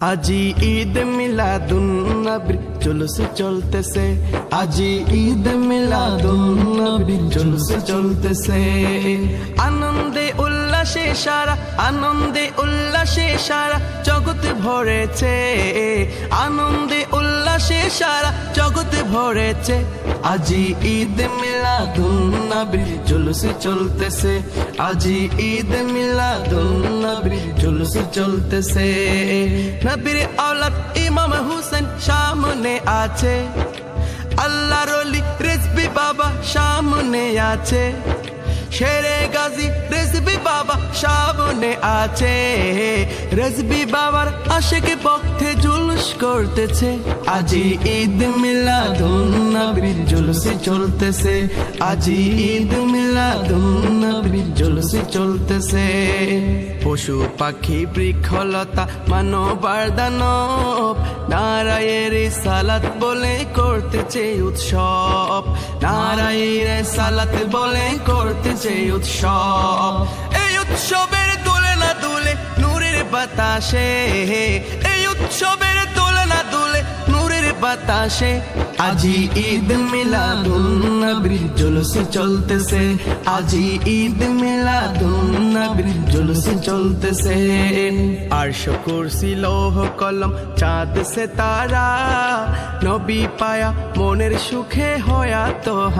আজি ঈদ মিলাদুন্নবীর জুলুস চলতেছে। আজি ঈদ মিলাদুন্নবীর জুলুস চলতেছে। আনন্দে উল্লাসে সারা, আনন্দে উল্লাসে সারা জগৎ ভরেছে। আনন্দে উল্লাসে সারা জগৎ ভরেছে। আজি ঈদ মিলাদুন্নবীর জুলুস চলতেছে। আজি ঈদ জুলুস চলতেছে। নবীর আওলাদ ইমাম হুসেন সামনে আছে। আল্লাহ রলি রেজবি বাবা সামনে আছে। শেরে গাজী রেজবি বাবা সামনে আছে। রেজবি বাবার আশেকে পক্ষে জুলুস করতেছে। আজি ঈদ মিলাদুন নবীর জুলুস চলতেছে। আজি ঈদ মিলাদুন নবীর জুলুস চলতেছে। পশু পাখি বৃক্ষলতা মানবার দানব। নারায়ের সালাত বলে করতেছে উৎসব। নারায়ের সালাত বলে করতেছে উৎসব। এই উৎসবের দোলে না দুলে নূরের বাতাসে। এই উৎসবের দোলে না দুলে নূরের বাতাসে। আজি ঈদ মিলাদুন নবীর জুলুস চলতেছে। আজি ঈদ মিলাদুন নবীর জুলুস চলতেছে। আর কুরসি লৌহ কলম চাঁদ সে তারা। নবী পায়া মনের সুখে হয়া তো